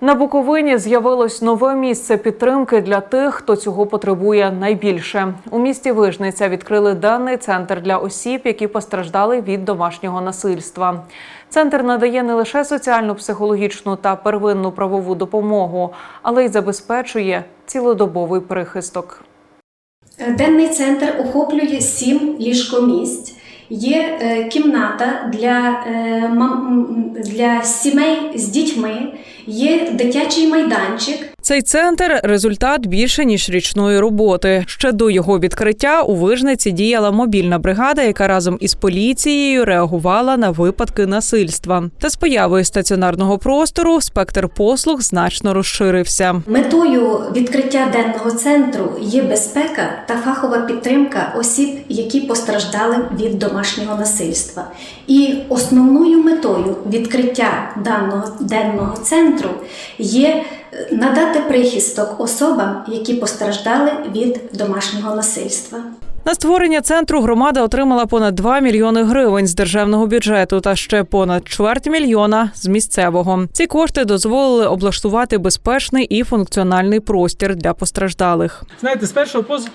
На Буковині з'явилось нове місце підтримки для тих, хто цього потребує найбільше. У місті Вижниця відкрили даний центр для осіб, які постраждали від домашнього насильства. Центр надає не лише соціальну, психологічну та первинну правову допомогу, але й забезпечує цілодобовий прихисток. Денний центр охоплює сім ліжкомісць. Є е, кімната для, е, для сімей з дітьми, є дитячий майданчик, Цей центр результат більше ніж річної роботи. Ще до його відкриття у Вижниці діяла мобільна бригада, яка разом із поліцією реагувала на випадки насильства. Та з появою стаціонарного простору спектр послуг значно розширився. Метою відкриття денного центру є безпека та фахова підтримка осіб, які постраждали від домашнього насильства. І основною метою відкриття даного денного центру є е, надати прихисток особам, які постраждали від домашнього насильства. На створення центру громада отримала понад 2 мільйони гривень з державного бюджету та ще понад чверть мільйона з місцевого. Ці кошти дозволили облаштувати безпечний і функціональний простір для постраждалих. Знаєте, з першого поз-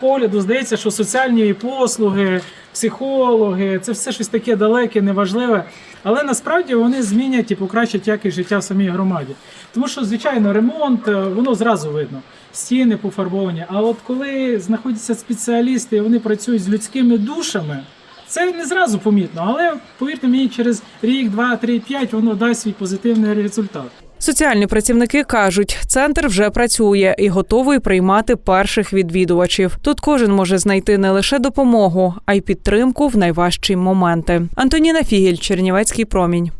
погляду здається, що соціальні послуги, психологи це все щось таке далеке, неважливе. Але насправді вони змінять і покращать якість життя в самій громаді. Тому що, звичайно, ремонт, е, воно зразу видно. Стіни пофарбовані. А от коли знаходяться спеціалісти і вони працюють з людськими душами, це не зразу помітно. Але повірте мені, через рік, два, три, п'ять воно дасть свій позитивний результат. Соціальні працівники кажуть, центр вже працює і готовий приймати перших відвідувачів. Тут кожен може знайти не лише допомогу, а й підтримку в найважчі моменти. Антоніна Фігіль, Чернівецький промінь.